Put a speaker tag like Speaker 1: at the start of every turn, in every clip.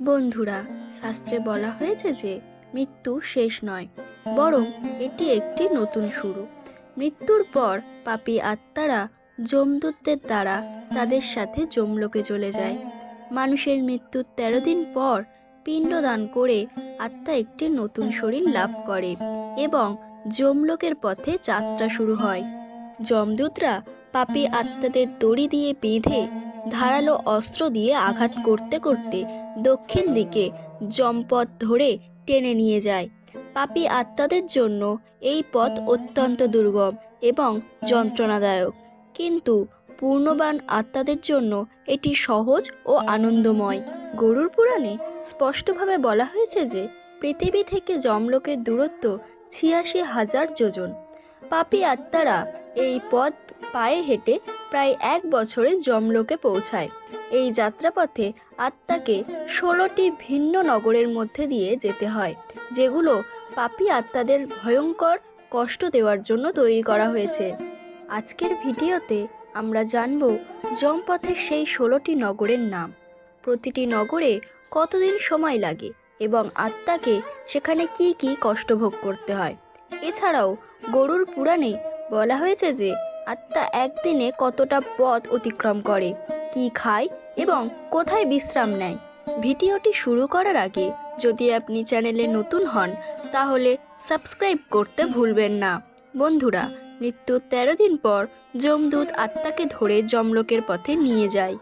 Speaker 1: বন্ধুরা, শাস্ত্রে বলা হয়েছে যে মৃত্যু শেষ নয়, বরং এটি একটি নতুন শুরু। মৃত্যুর পর পাপী আত্মারা যমদূতদের দ্বারা তাদের সাথে যমলোকে চলে যায়। মানুষের মৃত্যুর তেরো দিন পর পিণ্ডদান করে আত্মা একটি নতুন শরীর লাভ করে এবং যমলোকের পথে যাত্রা শুরু হয়। যমদূতরা পাপী আত্মাদের দড়ি দিয়ে বেঁধে ধারালো অস্ত্র দিয়ে আঘাত করতে করতে দক্ষিণ দিকে জমপথ ধরে টেনে নিয়ে যায়। পাপি আত্মাদের জন্য এই পথ অত্যন্ত দুর্গম এবং যন্ত্রণাদায়ক। কিন্তু পূর্ণবান আত্মাদের জন্য এটি সহজ ও আনন্দময়। গরুর পুরাণে স্পষ্টভাবে বলা হয়েছে যে, পৃথিবী থেকে যমলোকের দূরত্ব ছিয়াশি হাজার যোজন। পাপী আত্মারা এই পথ পায়ে হেঁটে প্রায় এক বছরে যমলোকে পৌঁছায়। এই যাত্রাপথে আত্মাকে ষোলোটি ভিন্ন নগরের মধ্যে দিয়ে যেতে হয়, যেগুলো পাপী আত্মাদের ভয়ঙ্কর কষ্ট দেওয়ার জন্য তৈরি করা হয়েছে। আজকের ভিডিওতে আমরা জানব যমপথের সেই ষোলোটি নগরের নাম। প্রতিটি নগরে কতদিন সময় লাগে এবং আত্মাকে সেখানে কি কি কষ্ট ভোগ করতে হয়? এছাড়াও গরুর পুরাণে বলা হয়েছে যে আত্মা একদিনে কতটা পথ অতিক্রম করে? কি খায় এবং কোথায় বিশ্রাম নেয়? ভিডিওটি শুরু করার আগে যদি আপনি চ্যানেলে নতুন হন, তাহলে সাবস্ক্রাইব করতে ভুলবেন না। বন্ধুরা মৃত্যুর তেরো দিন পর যমদূত আত্মাকে ধরে যমলোকের পথে নিয়ে যায়।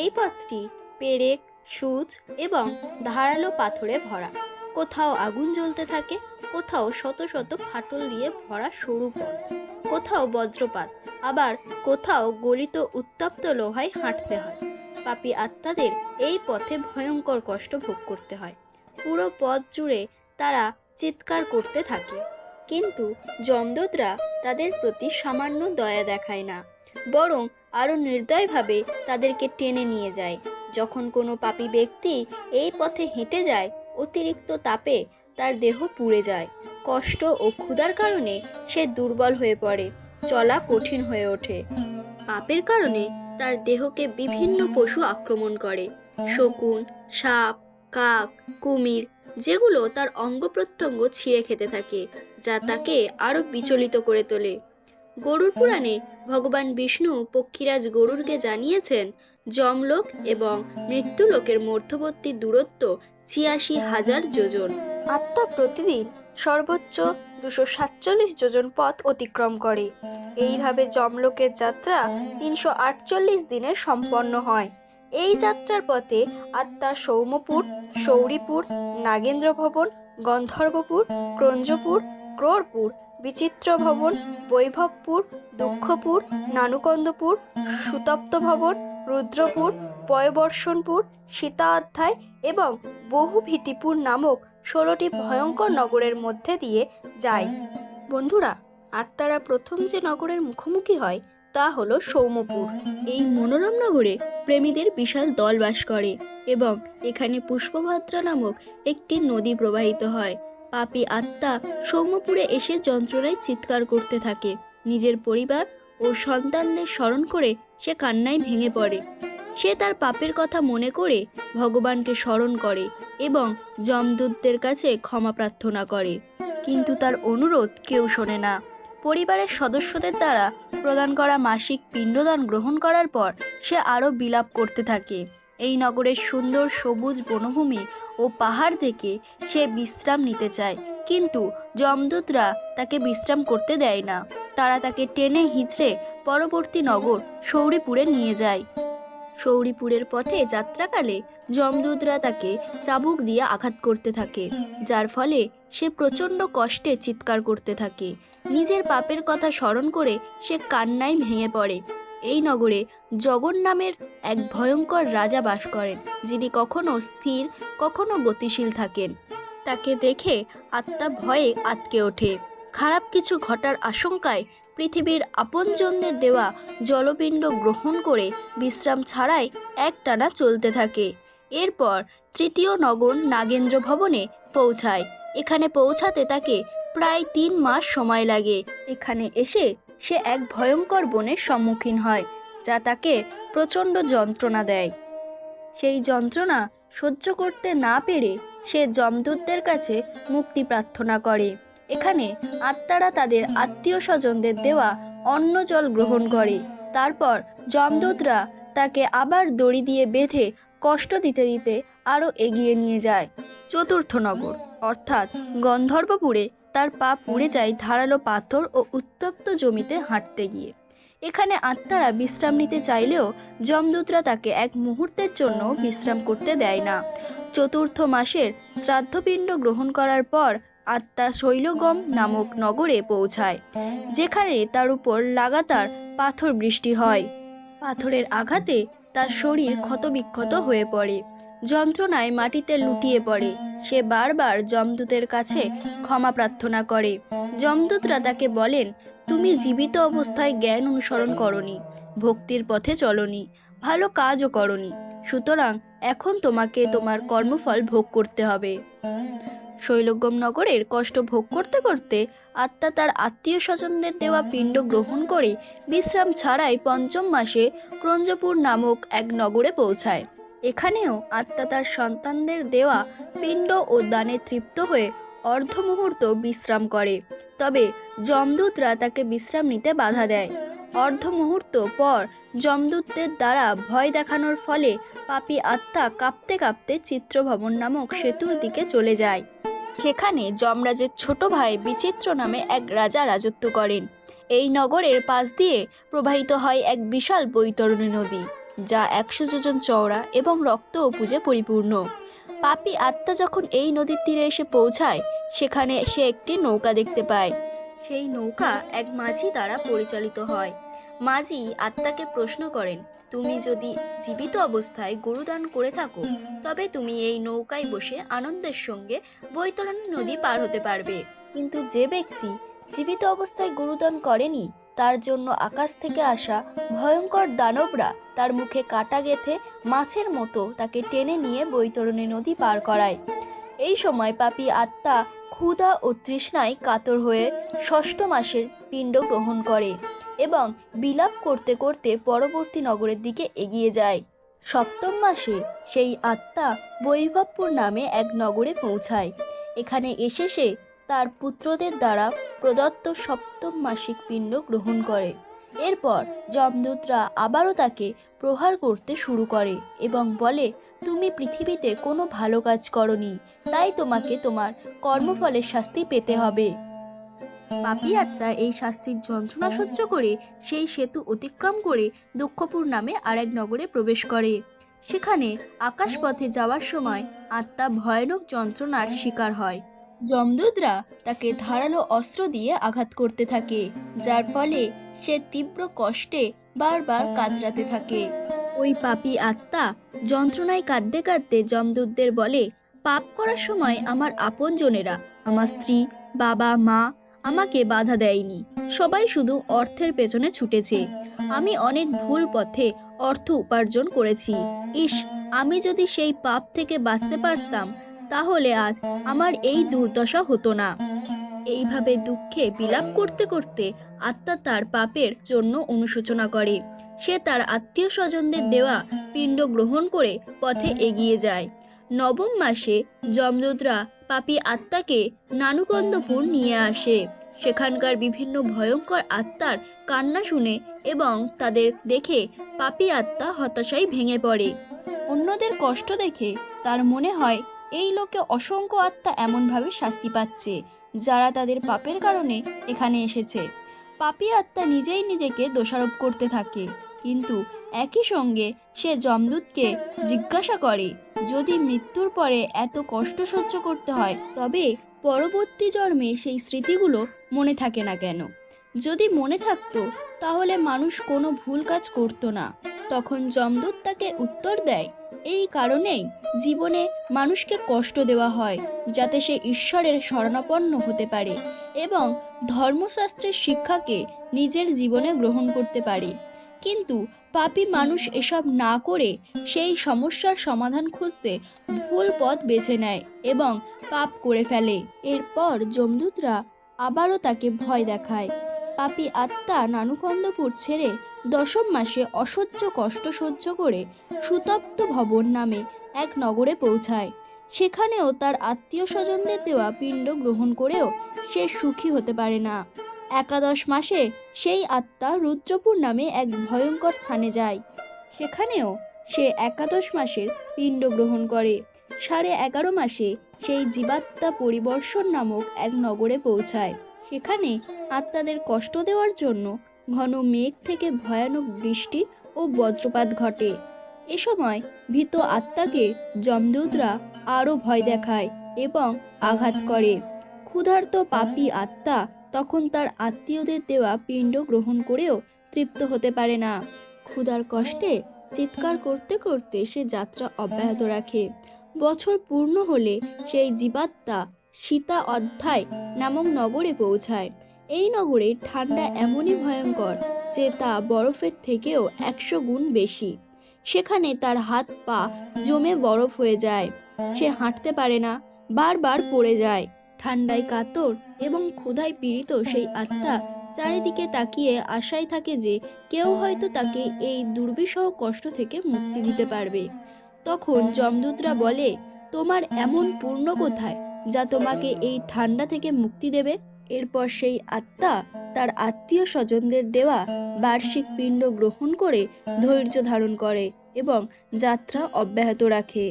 Speaker 1: এই পথটি পেরেক, সূচ এবং ধারালো পাথরে ভরা। কোথাও আগুন জ্বলতে থাকে, কোথাও শত শত ফাটল দিয়ে ভরা সরু পথ। কোথাও বজ্রপাত, আবার কোথাও গলিত উত্তপ্ত লোহায় হাঁটতে হয়। পাপী আত্মাদের এই পথে ভয়ঙ্কর কষ্ট ভোগ করতে হয়। পুরো পথ জুড়ে তারা চিৎকার করতে থাকে। কিন্তু যমদূতরা তাদের প্রতি সামান্য দয়া দেখায় না, বরং আরও নির্দয়ভাবে তাদেরকে টেনে নিয়ে যায়। যখন কোনো পাপী ব্যক্তি এই পথে হেঁটে যায়, অতিরিক্ত তাপে তার দেহ পুড়ে যায়। কষ্ট ও ক্ষুধার কারণে সে দুর্বল হয়ে পড়ে, চলা কঠিন হয়ে ওঠে। পাপের কারণে তার দেহকে বিভিন্ন পশু আক্রমণ করে। শকুন, সাপ, কাক, কুমির যেগুলো তার অঙ্গ প্রত্যঙ্গ ছিঁড়ে খেতে থাকে, যা তাকে আরও বিচলিত করে তোলে। গরুর পুরাণে ভগবান বিষ্ণু পক্ষীরাজ গরুরকে জানিয়েছেন, যমলোক এবং মৃত্যুলোকের মধ্যবর্তী দূরত্ব ছিয়াশি হাজার যোজন। আত্মা প্রতিদিন সর্বোচ্চ দুশো সাতচল্লিশ যোজন পথ অতিক্রম করে। এইভাবে যমলোকের যাত্রা তিনশো আটচল্লিশ দিনে সম্পন্ন হয়। এই যাত্রার পথে আত্মা সৌমপুর, সৌরিপুর, নাগেন্দ্র ভবন, গন্ধর্বপুর, ক্রঞ্জপুর, ক্রোরপুর, বিচিত্র ভবন, বৈভবপুর, দুঃখপুর, নানুকন্দপুর, সুতপ্ত ভবন, রুদ্রপুর, পয়বর্ষণপুর, সীতা অধ্যায় এবং বহু ভীতিপুর নামক ষোলোটি ভয়ঙ্কর নগরের মধ্যে দিয়ে যায়। বন্ধুরা, আত্মারা প্রথম যে নগরের মুখোমুখি হয়, তা হলো সৌমপুর। এই মনোরম নগরে প্রেমীদের বিশাল দল বাস করে এবং এখানে পুষ্পভদ্রা নামক একটি নদী প্রবাহিত হয়। পাপী আত্মা সৌম্যপুরে এসে যন্ত্রণায় চিৎকার করতে থাকে। নিজের পরিবার ও সন্তানদের স্মরণ করে সে কান্নায় ভেঙে পড়ে। সে তার পাপের কথা মনে করে ভগবানকে স্মরণ করে এবং যমদূতদের কাছে ক্ষমা প্রার্থনা করে। কিন্তু তার অনুরোধ কেউ শোনে না। পরিবারের সদস্যদের দ্বারা প্রদান করা মাসিক পিণ্ডদান গ্রহণ করার পর সে আরও বিলাপ করতে থাকে। এই নগরের সুন্দর সবুজ বনভূমি ও পাহাড় থেকে সে বিশ্রাম নিতে চায়। কিন্তু যমদূতরা তাকে বিশ্রাম করতে দেয় না। তারা তাকে টেনে হিঁচড়ে পরবর্তী নগর সৌরিপুরে নিয়ে যায়। সৌরিপুরের পথে যাত্রাকালে যমদূতরা তাকে চাবুক দিয়ে আঘাত করতে থাকে, যার ফলে সে প্রচণ্ড কষ্টে চিৎকার করতে থাকে। নিজের পাপের কথা স্মরণ করে সে কান্নায় ভেঙে পড়ে। এই নগরে জগন নামের এক ভয়ঙ্কর রাজা বাস করেন, যিনি কখনো স্থির, কখনো গতিশীল থাকেন। তাকে দেখে আত্মা ভয়ে আটকে ওঠে। খারাপ কিছু ঘটার আশঙ্কায় পৃথিবীর আপনজনদের দেওয়া জলপিণ্ড গ্রহণ করে বিশ্রাম ছাড়াই একটানা চলতে থাকে। এরপর তৃতীয় নগর নাগেন্দ্র ভবনে পৌঁছায়। এখানে পৌঁছাতে তাকে প্রায় তিন মাস সময় লাগে। এখানে এসে সে এক ভয়ঙ্কর বনের সম্মুখীন হয়, যা তাকে প্রচণ্ড যন্ত্রণা দেয়। সেই যন্ত্রণা সহ্য করতে না পেরে সে যমদূতদের কাছে মুক্তি প্রার্থনা করে। এখানে আত্মারা তাদের আত্মীয় স্বজনদের দেওয়া অন্ন জল গ্রহণ করে। তারপর যমদূতরা তাকে আবার দড়ি দিয়ে বেঁধে কষ্ট দিতে দিতে আরও এগিয়ে নিয়ে যায়। চতুর্থ নগর, অর্থাৎ গন্ধর্বপুরে তার পা পুড়ে যায় ধারালো পাথর ও উত্তপ্ত জমিতে হাঁটতে গিয়ে। এখানে আত্মারা বিশ্রাম নিতে চাইলেও যমদূতরা তাকে এক মুহূর্তের জন্য বিশ্রাম করতে দেয় না। চতুর্থ মাসের শ্রাদ্ধপিণ্ড গ্রহণ করার পর আত্মা শৈলগম নামক নগরে পৌঁছায়, যেখানে তার উপর লাগাতার পাথর বৃষ্টি হয়। পাথরের আঘাতে তার শরীর ক্ষতবিক্ষত হয়ে পড়ে, যন্ত্রণায় মাটিতে লুটিয়ে পড়ে। সে বারবার যমদূতের কাছে ক্ষমা প্রার্থনা করে। যমদূতরা তাকে বলেন, তুমি জীবিত অবস্থায় জ্ঞান অনুসরণ করনি, ভক্তির পথে চলনি, ভালো কাজও করনি, সুতরাং এখন তোমাকে তোমার কর্মফল ভোগ করতে হবে। শৈলগ্যম নগরের কষ্ট ভোগ করতে করতে আত্মা তার আত্মীয় স্বজনদের দেওয়া পিণ্ড গ্রহণ করে বিশ্রাম ছাড়াই পঞ্চম মাসে ক্রঞ্জপুর নামক এক নগরে পৌঁছায়। এখানেও আত্মা তার সন্তানদের দেওয়া পিণ্ড ও দানে তৃপ্ত হয়ে অর্ধ মুহূর্ত বিশ্রাম করে। তবে যমদূতরা তাকে বিশ্রাম নিতে বাধা দেয়। অর্ধ মুহূর্ত পর যমদূতদের দ্বারা ভয় দেখানোর ফলে পাপি আত্মা কাঁপতে কাঁপতে চিত্রভবন নামক সেতুর দিকে চলে যায়। সেখানে যমরাজের ছোট ভাই বিচিত্র নামে এক রাজা রাজত্ব করেন। এই নগরের পাশ দিয়ে প্রবাহিত হয় এক বিশাল বৈতরণী নদী, যা একশো যোজন চওড়া এবং রক্ত অপুজে পরিপূর্ণ। পাপি আত্মা যখন এই নদীর তীরে এসে পৌঁছায়, সেখানে সে একটি নৌকা দেখতে পায়। সেই নৌকা এক মাঝি দ্বারা পরিচালিত হয়। মাঝি আত্মাকে প্রশ্ন করেন, তুমি যদি জীবিত অবস্থায় গরুদান করে থাকো, তবে তুমি এই নৌকায় বসে আনন্দের সঙ্গে বৈতরণী নদী পার হতে পারবে। কিন্তু যে ব্যক্তি জীবিত অবস্থায় গরুদান করেনি, তার জন্য আকাশ থেকে আসা ভয়ঙ্কর দানবরা তার মুখে কাটা গেথে মাছের মতো তাকে টেনে নিয়ে বৈতরণী নদী পার করায়। এই সময় পাপী আত্মা ক্ষুধা ও তৃষ্ণায় কাতর হয়ে ষষ্ঠ মাসের পিণ্ড গ্রহণ করে। এবং বিলাপ করতে করতে পরবর্তী নগরের দিকে এগিয়ে যায়। সপ্তম মাসে সেই আত্মা বৈভবপুর নামে এক নগরে পৌঁছায়। এখানে এসে সে তার পুত্রদের দ্বারা প্রদত্ত সপ্তম মাসিক পিণ্ড গ্রহণ করে। এরপর যমদূতরা আবারও তাকে প্রহার করতে শুরু করে এবং বলে, তুমি পৃথিবীতে কোনো ভালো কাজ করনি, তাই তোমাকে তোমার কর্মফলের শাস্তি পেতে হবে। পাপী আত্মা এই শাস্তির যন্ত্রণা সহ্য করে সেই সেতু অতিক্রম করে দুঃখপুর নামে আরেক নগরে প্রবেশ করে। সেখানে আকাশপথে যাওয়ার সময় আত্মা ভয়ানক যন্ত্রণার শিকার হয়। যমদূতরা তাকে ধারালো অস্ত্র দিয়ে আঘাত করতে থাকে, যার ফলে সে তীব্র কষ্টে বারবার কাতরাতে থাকে। ওই পাপী আত্মা যন্ত্রণায় কাঁদতে কাঁদতে যমদূতদের বলে, পাপ করার সময় আমার আপনজনেরা, আমার স্ত্রী, বাবা, মা আমাকে বাধা দেয়নি। সবাই শুধু অর্থের পেছনে ছুটেছে। আমি অনেক ভুল পথে অর্থ উপার্জন করেছি। ইস, আমি যদি সেই পাপ থেকে বাঁচতে পারতাম, তাহলে আজ আমার এই দুর্দশা হতো না। এইভাবে দুঃখে বিলাপ করতে করতে আত্মা তার পাপের জন্য অনুশোচনা করে। সে তার আত্মীয় স্বজনদের দেওয়া পিণ্ড গ্রহণ করে পথে এগিয়ে যায়। নবম মাসে যমদূতরা পাপী আত্মাকে নানুকন্দপুর নিয়ে আসে। সেখানকার বিভিন্ন ভয়ঙ্কর আত্মার কান্না শুনে এবং তাদের দেখে পাপী আত্মা হতাশায় ভেঙে পড়ে। অন্যদের কষ্ট দেখে তার মনে হয়, এই লোকে অসংখ্য আত্মা এমনভাবে শাস্তি পাচ্ছে, যারা তাদের পাপের কারণে এখানে এসেছে। পাপী আত্মা নিজেই নিজেকে দোষারোপ করতে থাকে, কিন্তু একই সঙ্গে সে যমদূতকে জিজ্ঞাসা করে, যদি মৃত্যুর পরে এত কষ্ট সহ্য করতে হয়, তবে পরবর্তী জন্মে সেই স্মৃতিগুলো মনে থাকে না কেন। যদি মনে থাকতো, তাহলে মানুষ কোনো ভুল কাজ করতো না। তখন যমদূত তাকে উত্তর দেয়, এই কারণেই জীবনে মানুষকে কষ্ট দেওয়া হয়, যাতে সে ঈশ্বরের শরণাপন্ন হতে পারে এবং ধর্মশাস্ত্রের শিক্ষাকে নিজের জীবনে গ্রহণ করতে পারে। কিন্তু পাপী মানুষ এসব না করে সেই সমস্যার সমাধান খুঁজতে ভুল পথ বেছে নেয় এবং পাপ করে ফেলে। এরপর যমদূতরা আবারও তাকে ভয় দেখায়। পাপী আত্মা নানুকন্দপুর ছেড়ে দশম মাসে অসহ্য কষ্ট সহ্য করে সুতপ্ত ভবন নামে এক নগরে পৌঁছায়। সেখানেও তার আত্মীয় স্বজনদের দেওয়া পিণ্ড গ্রহণ করেও সে সুখী হতে পারে না। একাদশ মাসে সেই আত্মা রুদ্রপুর নামে এক ভয়ঙ্কর স্থানে যায়। সেখানেও সে একাদশ মাসের পিণ্ড গ্রহণ করে। সাড়ে এগারো মাসে সেই জীবাত্মা পরিবর্ষণ নামক এক নগরে পৌঁছায়। সেখানে আত্মাদের কষ্ট দেওয়ার জন্য ঘন মেঘ থেকে ভয়ানক বৃষ্টি ও বজ্রপাত ঘটে। এ সময় ভীত আত্মাকে যমদূতরা আরও ভয় দেখায় এবং আঘাত করে। ক্ষুধার্ত পাপী আত্মা তখন তার আত্মীয়দের দেওয়া পিণ্ড গ্রহণ করেও তৃপ্ত হতে পারে না। ক্ষুধার কষ্টে চিৎকার করতে করতে সে যাত্রা অব্যাহত রাখে। বছর পূর্ণ হলে সেই জীবাত্মা সীতা অধ্যায় নামক নগরে পৌঁছায়। এই নগরে ঠান্ডা এমনই ভয়ঙ্কর যে তা বরফের থেকেও একশো গুণ বেশি। সেখানে তার হাত পা জমে বরফ হয়ে যায়। সে হাঁটতে পারে না, বারবার পড়ে যায়। ঠান্ডায় কাতর এবং ক্ষুধায় পীড়িত সেই আত্মা চারিদিকে তাকিয়ে আশায় থাকে যে কেউ হয়তো তাকে এই দুর্বিষহ কষ্ট থেকে মুক্তি দিতে পারবে। তখন যমদূতরা বলে, তোমার এমন পূর্ণ কোথায় যা তোমাকে এই ঠান্ডা থেকে মুক্তি দেবে? এরপর সেই আত্মা তার আত্মীয় স্বজনদের দেওয়া বার্ষিক পিণ্ড গ্রহণ করে ধৈর্য ধারণ করে এবং যাত্রা অব্যাহত রাখে।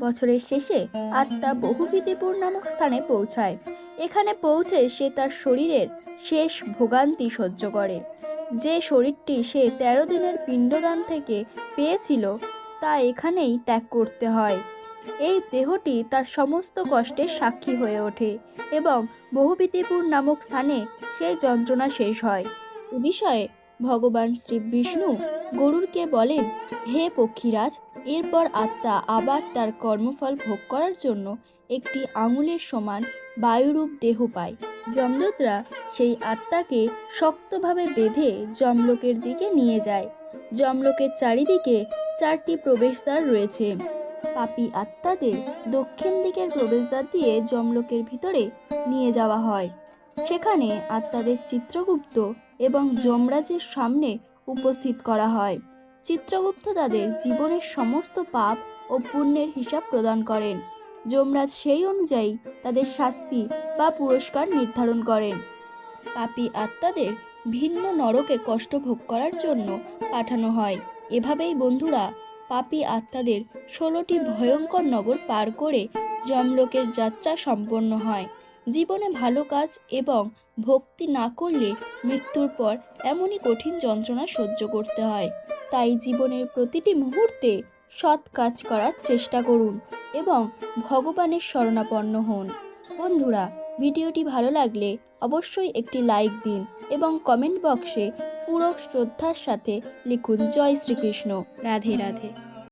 Speaker 1: বছরের শেষে আত্মা বহুভীতিপুর নামক স্থানে পৌঁছায়। এখানে পৌঁছে সে তার শরীরের শেষ ভোগান্তি সহ্য করে। যে শরীরটি সে তেরো দিনের পিণ্ডদান থেকে পেয়েছিল তা এখানেই ত্যাগ করতে হয়। এই দেহটি তার সমস্ত কষ্টের সাক্ষী হয়ে ওঠে এবং বহুবিতিপুর নামক স্থানে সেই যন্ত্রণা শেষ হয়। এ বিষয়ে ভগবান শ্রী বিষ্ণু গরুরকে বলেন, হে পক্ষীরাজ, এরপর আত্মা আবার তার কর্মফল ভোগ করার জন্য একটি আঙুলের সমান বায়ুরূপ দেহ পায়। যমদূতরা সেই আত্মাকে শক্তভাবে বেঁধে যমলোকের দিকে নিয়ে যায়। যমলোকের চারিদিকে চারটি প্রবেশদ্বার রয়েছে। পাপি আত্মাদের দক্ষিণ দিকের প্রবেশদ্বার দিয়ে যমলোকের ভিতরে নিয়ে যাওয়া হয়। সেখানে আত্মাদের চিত্রগুপ্ত এবং যমরাজের সামনে উপস্থিত করা হয়। চিত্রগুপ্ত তাদের জীবনের সমস্ত পাপ ও পুণ্যের হিসাব প্রদান করেন। যমরাজ সেই অনুযায়ী তাদের শাস্তি বা পুরস্কার নির্ধারণ করেন। পাপি আত্মাদের ভিন্ন নরকে কষ্ট ভোগ করার জন্য পাঠানো হয়। এভাবেই বন্ধুরা পাপী আত্মাদের ষোলোটি ভয়ঙ্কর নগর পার করে যমলোকের যাত্রা সম্পন্ন হয়। জীবনে ভালো কাজ এবং ভক্তি না করলে মৃত্যুর পর এমনই কঠিন যন্ত্রণা সহ্য করতে হয়। তাই জীবনের প্রতিটি মুহূর্তে সৎ কাজ করার চেষ্টা করুন এবং ভগবানের শরণাপন্ন হন। বন্ধুরা, ভিডিওটি ভালো লাগলে অবশ্যই একটি লাইক দিন এবং কমেন্ট বক্সে পুরো শ্রদ্ধার সাথে লিখুন জয় শ্রীকৃষ্ণ। রাধে রাধে।